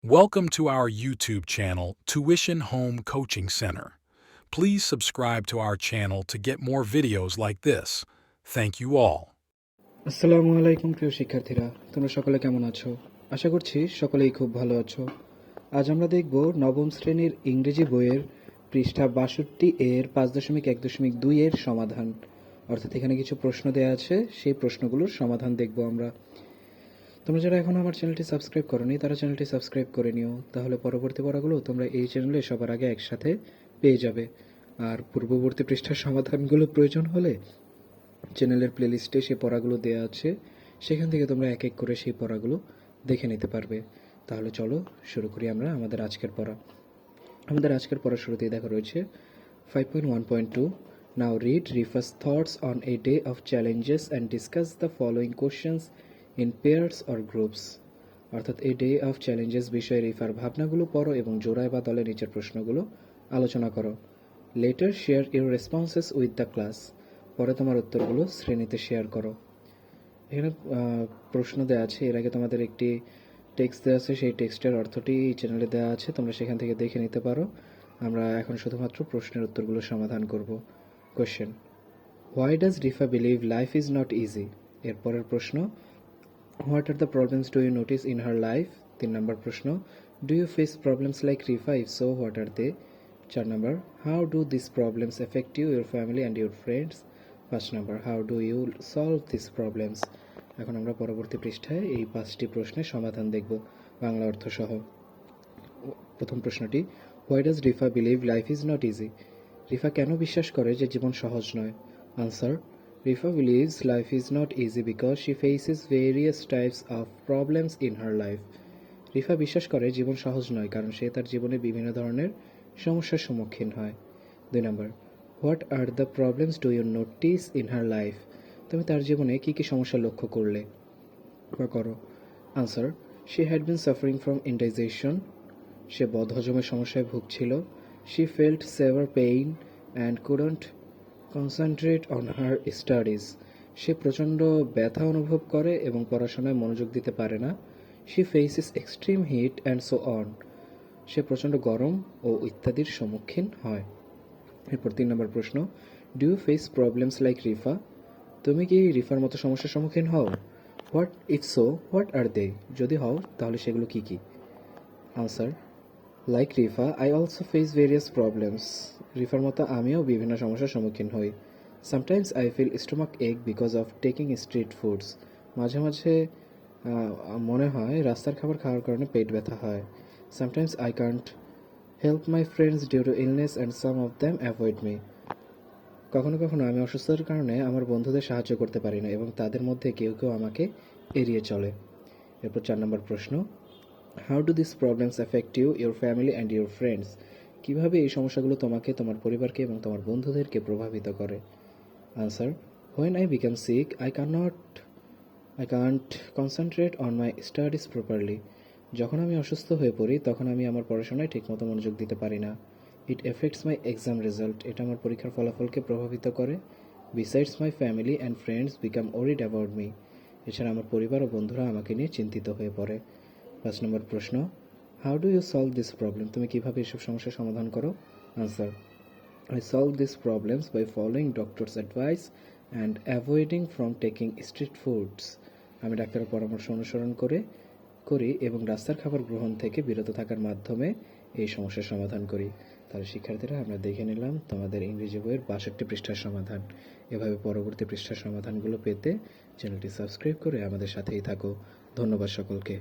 Welcome to our YouTube channel, Tuition Home Coaching Center. Please subscribe to our channel to get more videos like this. Thank you all. আসসালামু আলাইকুম প্রিয় শিক্ষার্থীরা তোমরা সকলে কেমন আছো আশা করছি সকলেই খুব ভালো আছো আজ আমরা দেখব নবম শ্রেণীর ইংরেজি বইয়ের পৃষ্ঠা বাষট্টি এর পাঁচ দশমিক এক দশমিক দুই এর সমাধান অর্থাৎ এখানে কিছু প্রশ্ন দেওয়া আছে সেই প্রশ্নগুলোর সমাধান দেখব আমরা তোমরা যারা এখন আমার চ্যানেলটি সাবস্ক্রাইব করনি, তারা চ্যানেলটি সাবস্ক্রাইব করে নিও। তাহলে পরবর্তী পড়াগুলো তোমরা এই চ্যানেলে সবার আগে একসাথে পেয়ে যাবে। আর পূর্ববর্তী পৃষ্ঠার সমাধানগুলো প্রয়োজন হলে চ্যানেলের প্লেলিস্টে সেই পড়াগুলো দেওয়া আছে। সেখান থেকে তোমরা এক এক করে সেই পড়াগুলো দেখে নিতে পারবে। তাহলে চলো শুরু করি আমরা আমাদের আজকের পড়া। আমাদের আজকের পড়া শুরুতেই দেখা রয়েছে five point one point two now read Rifa's thoughts on a day of challenges and discuss the following questions in pairs or groups অর্থাৎ এই ডে অফ চ্যালেঞ্জেস বিষয়ে রিফার ভাবনাগুলো পড়ো এবং জোড়ায় বা দলে নিচের প্রশ্নগুলো আলোচনা করো। Later share your responses with the class পরে তোমার উত্তরগুলো শ্রেণীতে শেয়ার করো। এখানে প্রশ্ন দেওয়া আছে। এর আগে তোমাদের একটি টেক্সট দেওয়া আছে। সেই টেক্সটের অর্থটি এই চ্যানেলে দেওয়া আছে। তোমরা সেখান থেকে দেখে নিতে পারো। আমরা এখন শুধুমাত্র প্রশ্নের উত্তরগুলো সমাধান করব। Question why does Rifa believe life is not easy এরপরের প্রশ্ন what are the problems do you notice in her life তিন নম্বর প্রশ্ন do you face problems like Rifa if so what are they চার নম্বর how do this problems effect you your family and your friends পাঁচ নম্বর how do you solve this problems এখন আমরা পরবর্তী পৃষ্ঠায় এই পাঁচটি প্রশ্নের সমাধান দেখব, বাংলা অর্থ সহ। প্রথম প্রশ্নটি why does Rifa believe life is not easy Rifa কেন বিশ্বাস করে যে জীবন সহজ নয়? Answer Rifa believes life is not easy because she faces various types of problems in her life Rifa বিশ্বাস করে জীবন সহজ নয়, কারণ সে তার জীবনে বিভিন্ন ধরনের সমস্যার সম্মুখীন হয়। দুই নম্বর what are the problems do you notice in her life তুমি তার জীবনে কী কী সমস্যা লক্ষ্য করলে? বা করো। Answer she had been suffering from indigestion সে বদহজমের সমস্যায় ভুগছিল। She felt severe pain and couldn't concentrate on her studies সে প্রচণ্ড ব্যথা অনুভব করে এবং পড়াশোনায় মনোযোগ দিতে পারে না। She faces extreme heat and so on সে প্রচণ্ড গরম ও ইত্যাদির সম্মুখীন হয়। এরপর তিন নম্বর প্রশ্ন do you face problems like Rifa তুমি কি রিফার মতো সমস্যার সম্মুখীন হও? What if so what are they যদি হও, তাহলে সেগুলো কি কি? Answer like Rifa I also face various problems রিফার মতো আমিও বিভিন্ন সমস্যার সম্মুখীন হই। Sometimes I feel stomach ache because of taking street foods মাঝে মাঝে মনে হয় রাস্তার খাবার খাওয়ার কারণে পেট ব্যথা হয়। Sometimes I can't help my friends due to illness and some of them avoid me কখনো কখনো আমি অসুস্থতার কারণে আমার বন্ধুদের সাহায্য করতে পারি না এবং তাদের মধ্যে কেউ কেউ আমাকে এড়িয়ে চলে। এরপর চার নম্বর প্রশ্ন how do this problems affect you your family and your friends কীভাবে এই সমস্যাগুলো তোমাকে, তোমার পরিবারকে এবং তোমার বন্ধুদেরকে প্রভাবিত করে? Answer when I become sick I can not I can't concentrate on my studies properly যখন আমি অসুস্থ হয়ে পড়ি, তখন আমি আমার পড়াশোনায় ঠিকমতো মনোযোগ দিতে পারি না। It effects my exam result এটা আমার পরীক্ষার ফলাফলকে প্রভাবিত করে। Besides my family and friends become worried about me এছাড়া আমার পরিবার ও বন্ধুরা আমাকে নিয়ে চিন্তিত হয়ে পড়ে। পাঁচ নম্বর প্রশ্ন how do you solve this problem তুমি কীভাবে এসব সমস্যার সমাধান করো? Answer I solve this problems by following doctor's advice and avoiding from taking street foods আমি ডাক্তারের পরামর্শ অনুসরণ করে, করি এবং রাস্তার খাবার গ্রহণ থেকে বিরত থাকার মাধ্যমে এই সমস্যার সমাধান করি। তাহলে শিক্ষার্থীরা, আমরা দেখে নিলাম তোমাদের ইংরেজি বইয়ের বাষট্টি পৃষ্ঠার সমাধান। এভাবে পরবর্তী পৃষ্ঠার সমাধানগুলো পেতে চ্যানেলটি সাবস্ক্রাইব করে আমাদের সাথেই থাকো। ধন্যবাদ সকলকে।